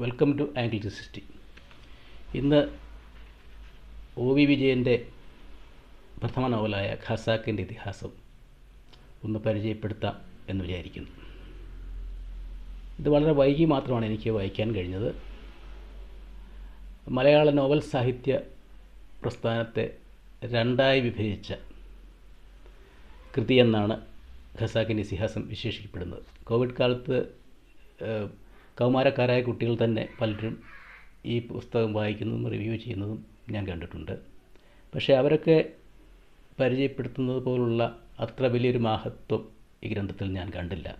Welcome to sixty ഇന്ന് O V വിജയന്റെ പ്രഥമ നോവലായ ഖസാക്കിന്റെ ഇതിഹാസം ഒന്ന് പരിചയപ്പെടുത്താം എന്ന് വിചാരിക്കുന്നു. ഇത് വളരെ വൈകി മാത്രമാണ് എനിക്ക് വായിക്കാൻ കഴിഞ്ഞത്. മലയാള നോവൽ സാഹിത്യ പ്രസ്ഥാനത്തെ രണ്ടായി വിഭജിച്ച കൃതിയെന്നാണ് ഖസാക്കിന്റെ ഇതിഹാസം വിശേഷിക്കപ്പെടുന്നത് കോവിഡ് കാലത്ത് കൗമാരക്കാരായ കുട്ടികൾ തന്നെ പലരും ഈ പുസ്തകം വായിക്കുന്നതും റിവ്യൂ ചെയ്യുന്നതും ഞാൻ കണ്ടിട്ടുണ്ട്. പക്ഷേ അവരൊക്കെ പരിചയപ്പെടുത്തുന്നത് പോലുള്ള അത്ര വലിയൊരു മഹത്വം ഈ ഗ്രന്ഥത്തിൽ ഞാൻ കണ്ടില്ല.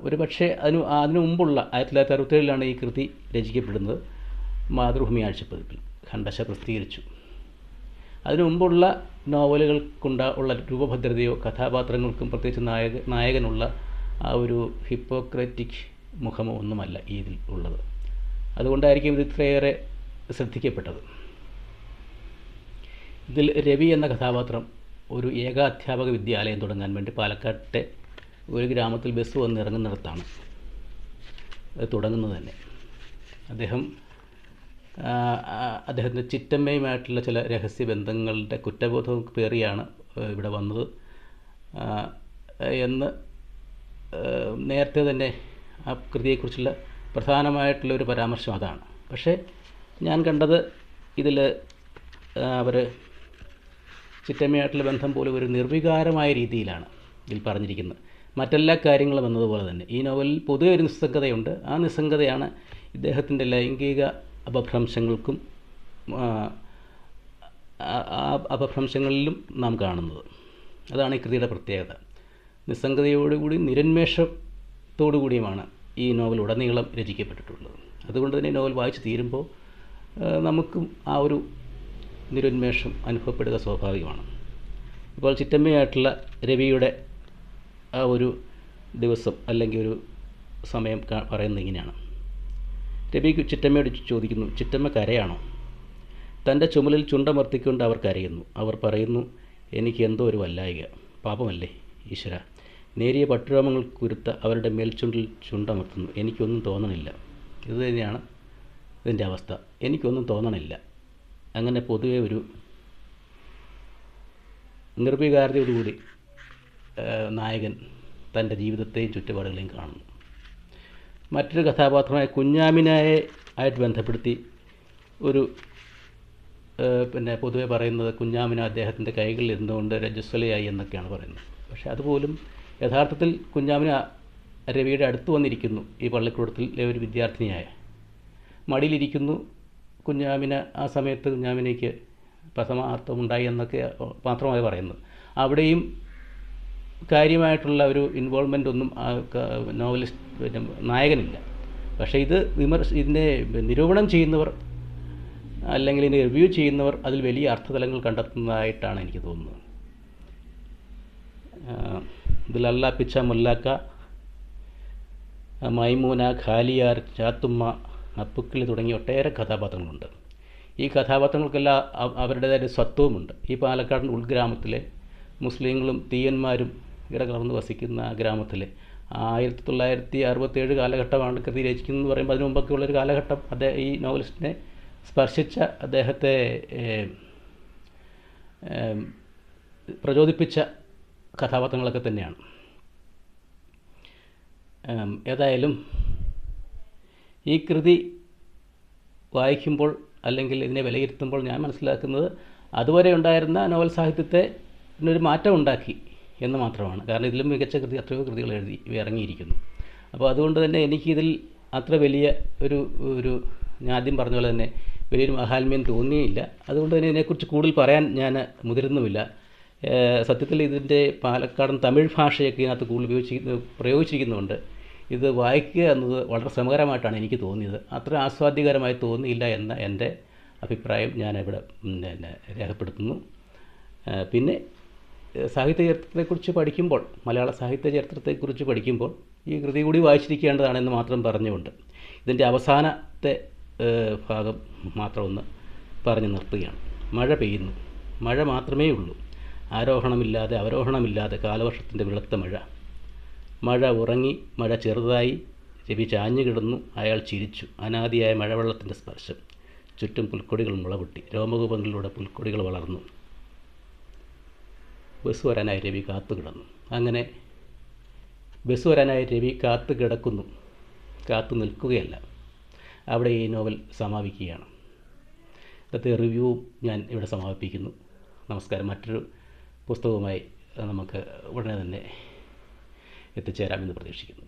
ഒരു പക്ഷേ അതിന് അതിനു മുമ്പുള്ള ആയിരത്തി തൊള്ളായിരത്തി അറുപത്തേഴിലാണ് ഈ കൃതി രചിക്കപ്പെടുന്നത്. മാതൃഭൂമി ആഴ്ചപ്പതിപ്പിൽ ഖണ്ഡശ പ്രസിദ്ധീകരിച്ചു. അതിനു മുമ്പുള്ള നോവലുകൾക്കുണ്ട ഉള്ള രൂപഭദ്രതയോ കഥാപാത്രങ്ങൾക്കും പ്രത്യേകിച്ച് നായക നായകനുള്ള ആ ഒരു ഹിപ്പോക്രറ്റിക് മുഖമോ ഒന്നുമല്ല ഇതിൽ ഉള്ളത്. അതുകൊണ്ടായിരിക്കും ഇത് ഇത്രയേറെ ശ്രദ്ധിക്കപ്പെട്ടത്. ഇതിൽ രവി എന്ന കഥാപാത്രം ഒരു ഏകാധ്യാപക വിദ്യാലയം തുടങ്ങാൻ വേണ്ടി പാലക്കാട്ടെ ഒരു ഗ്രാമത്തിൽ ബസ് വന്ന് ഇറങ്ങുന്നിടത്താണ്. അത് തുടങ്ങുന്നത് തന്നെ. അദ്ദേഹം അദ്ദേഹത്തിന്റെ ചിറ്റമ്മയുമായിട്ടുള്ള ചില രഹസ്യ ബന്ധങ്ങളുടെ കുറ്റബോധം പേറിയാണ് ഇവിടെ വന്നത്. എന്ന് നേരത്തെ തന്നെ ആ കൃതിയെക്കുറിച്ചുള്ള പ്രധാനമായിട്ടുള്ള ഒരു പരാമർശം അതാണ്. പക്ഷേ ഞാൻ കണ്ടത് ഇതിൽ അവർ ചിറ്റമ്മയായിട്ടുള്ള ബന്ധം പോലും ഒരു നിർവികാരമായ രീതിയിലാണ് ഇതിൽ പറഞ്ഞിരിക്കുന്നത്. മറ്റെല്ലാ കാര്യങ്ങളും എന്നതുപോലെ തന്നെ. ഈ നോവലിൽ പൊതുവെ ഒരു നിസ്സംഗതയുണ്ട്. ആ നിസ്സംഗതയാണ് ഇദ്ദേഹത്തിന്റെ ലൈംഗിക അപഭ്രംശങ്ങൾക്കും അപഭ്രംശങ്ങളിലും നാം കാണുന്നത്. അതാണ് ഈ കൃതിയുടെ പ്രത്യേകത. നിസ്സംഗതയോടുകൂടി നിരന്മേഷത്തോടുകൂടിയുമാണ് ഈ നോവൽ ഉടനീളം രചിക്കപ്പെട്ടിട്ടുള്ളത്. അതുകൊണ്ട് തന്നെ നോവൽ വായിച്ചു തീരുമ്പോൾ നമുക്കും ആ ഒരു നിരുന്മേഷം അനുഭവപ്പെടുക സ്വാഭാവികമാണ്. ഇപ്പോൾ ചിറ്റമ്മയായിട്ടുള്ള രവിയുടെ ആ ഒരു ദിവസം അല്ലെങ്കിൽ ഒരു സമയം പറയുന്നത് ഇങ്ങനെയാണ്. രവി ചിറ്റമ്മയോട് ചോദിക്കുന്നു ചിറ്റമ്മ കരയാണോ? തന്റെ ചുമലിൽ ചുണ്ടമർത്തിക്കൊണ്ട് അവർ കരയുന്നു. അവർ പറയുന്നു എനിക്ക് എന്തോ ഒരു വല്ലായിക. പാപമല്ലേ ഈശ്വര. നേരിയ പട്ടുരോമങ്ങൾ കുരുത്ത അവരുടെ മേൽച്ചുണ്ടിൽ ചുണ്ടമർത്തുന്നു. എനിക്കൊന്നും തോന്നണില്ല. ഇത് തന്നെയാണ് ഇതിന്റെ അവസ്ഥ. എനിക്കൊന്നും തോന്നണില്ല. അങ്ങനെ പൊതുവെ ഒരു നിർവികാരതയോടുകൂടി നായകൻ തന്റെ ജീവിതത്തെയും ചുറ്റുപാടുകളെയും കാണുന്നു. മറ്റൊരു കഥാപാത്രമായ കുഞ്ഞാമിനായെ ആയിട്ട് ബന്ധപ്പെടുത്തി ഒരു പിന്നെ പൊതുവെ പറയുന്നത് കുഞ്ഞാമിന അദ്ദേഹത്തിന്റെ കൈകളിൽ ഇരുന്നുകൊണ്ട് രജസ്വലയായി എന്നൊക്കെയാണ് പറയുന്നത്. പക്ഷേ അതുപോലും യഥാർത്ഥത്തിൽ കുഞ്ഞാമിന് രവിയുടെ അടുത്ത് വന്നിരിക്കുന്നു. ഈ പള്ളിക്കൂടത്തിലെ ഒരു വിദ്യാർത്ഥിനിയായ. മടിയിലിരിക്കുന്നു കുഞ്ഞാമിന്. ആ സമയത്ത് കുഞ്ഞാമിനേക്ക് പ്രഥമാർത്ഥമുണ്ടായി എന്നൊക്കെ മാത്രമായി പറയുന്നത് അവിടെയും കാര്യമായിട്ടുള്ള ഒരു ഇൻവോൾവ്മെന്റ് ഒന്നും നോവലിസ്റ്റ് പിന്നെ നായകനില്ല. പക്ഷേ ഇത് വിമർശ ഇതിനെ നിരൂപണം ചെയ്യുന്നവർ അല്ലെങ്കിൽ ഇതിനെ റിവ്യൂ ചെയ്യുന്നവർ അതിൽ വലിയ അർത്ഥതലങ്ങൾ കണ്ടെത്തുന്നതായിട്ടാണ് എനിക്ക് തോന്നുന്നത്. അല്ല പിച്ച മുല്ലാക്ക. മൈമൂന ഖാലിയാർ ചാത്തുമ്മ അപ്പുക്കിളി തുടങ്ങിയ ഒട്ടേറെ കഥാപാത്രങ്ങളുണ്ട്. ഈ കഥാപാത്രങ്ങൾക്കെല്ലാം അവ- അവരുടേതായ സ്വത്വമുണ്ട് ഈ പാലക്കാട് ഉൾഗ്രാമത്തിലെ മുസ്ലിങ്ങളും തീയന്മാരും ഇടകലർന്ന് വസിക്കുന്ന ഗ്രാമത്തിലെ ആയിരത്തി തൊള്ളായിരത്തി അറുപത്തേഴ് കാലഘട്ടമാണ് കൃതി രചിക്കുന്നത് എന്ന് പറയുമ്പോൾ അതിനു മുമ്പൊക്കെ ഉള്ളൊരു കാലഘട്ടം അദ്ദേഹം ഈ നോവലിസ്റ്റിനെ സ്പർശിച്ച അദ്ദേഹത്തെ പ്രചോദിപ്പിച്ച കഥാപാത്രങ്ങളൊക്കെ തന്നെയാണ്. ഏതായാലും ഈ കൃതി വായിക്കുമ്പോൾ അല്ലെങ്കിൽ ഇതിനെ വിലയിരുത്തുമ്പോൾ ഞാൻ മനസ്സിലാക്കുന്നത് അതുവരെ ഉണ്ടായിരുന്ന നോവൽ സാഹിത്യത്തെ ഒരു മാറ്റം ഉണ്ടാക്കി എന്ന് മാത്രമാണ്. കാരണം ഇതിലും മികച്ച കൃതി എത്രയോ കൃതികൾ എഴുതി ഇറങ്ങിയിരിക്കുന്നു. അപ്പോൾ അതുകൊണ്ട് തന്നെ എനിക്കിതിൽ അത്ര വലിയ ഒരു ഒരു ഞാൻ ആദ്യം പറഞ്ഞ പോലെ തന്നെ വലിയൊരു മഹാത്മ്യം തോന്നിയില്ല. അതുകൊണ്ട് തന്നെ ഇതിനെക്കുറിച്ച് കൂടുതൽ പറയാൻ ഞാൻ മുതിരുന്നുമില്ല സത്യത്തിൽ ഇതിന്റെ പാലക്കാടൻ തമിഴ് ഭാഷയൊക്കെ ഇതിനകത്ത് കൂടുതൽ ഉപയോഗിച്ചിരിക്കുന്ന പ്രയോഗിച്ചിരിക്കുന്നുണ്ട്. ഇത് വായിക്കുക എന്നത് വളരെ ശ്രമകരമായിട്ടാണ് എനിക്ക് തോന്നിയത്. അത്ര ആസ്വാദ്യകരമായി തോന്നിയില്ല എന്ന എന്റെ അഭിപ്രായം ഞാനിവിടെ പിന്നെ രേഖപ്പെടുത്തുന്നു. പിന്നെ സാഹിത്യ ചരിത്രത്തെക്കുറിച്ച് പഠിക്കുമ്പോൾ മലയാള സാഹിത്യ ചരിത്രത്തെക്കുറിച്ച് പഠിക്കുമ്പോൾ ഈ കൃതി കൂടി വായിച്ചിരിക്കേണ്ടതാണെന്ന് മാത്രം പറഞ്ഞുകൊണ്ട് ഇതിന്റെ അവസാനത്തെ ഭാഗം മാത്രം ഒന്ന് പറഞ്ഞു നിർത്തുകയാണ്. മഴ പെയ്യുന്നു. മഴ മാത്രമേ ഉള്ളൂ ആരോഹണമില്ലാതെ അവരോഹണമില്ലാതെ കാലവർഷത്തിന്റെ വെളുത്ത മഴ. മഴ ഉറങ്ങി മഴ ചെറുതായി രവി ചാഞ്ഞു കിടന്നു അയാൾ ചിരിച്ചു. അനാദിയായ മഴവെള്ളത്തിന്റെ സ്പർശം. ചുറ്റും പുൽക്കൊടികൾ മുളകുട്ടി രോമകൂപങ്ങളിലൂടെ പുൽക്കൊടികൾ വളർന്നു. ബസ് വരാനായി രവി കാത്തു കിടന്നു. അങ്ങനെ ബസ് വരാനായി രവി കാത്തു കിടക്കുന്നു. കാത്തു നിൽക്കുകയല്ല. അവിടെ ഈ നോവൽ സമാപിക്കുകയാണ്. ഇന്നത്തെ റിവ്യൂ ഞാൻ ഇവിടെ സമാപിപ്പിക്കുന്നു. നമസ്കാരം. മറ്റൊരു പുസ്തകവുമായി നമുക്ക് ഉടനെ തന്നെ എത്തിച്ചേരാമെന്ന് പ്രതീക്ഷിക്കുന്നു.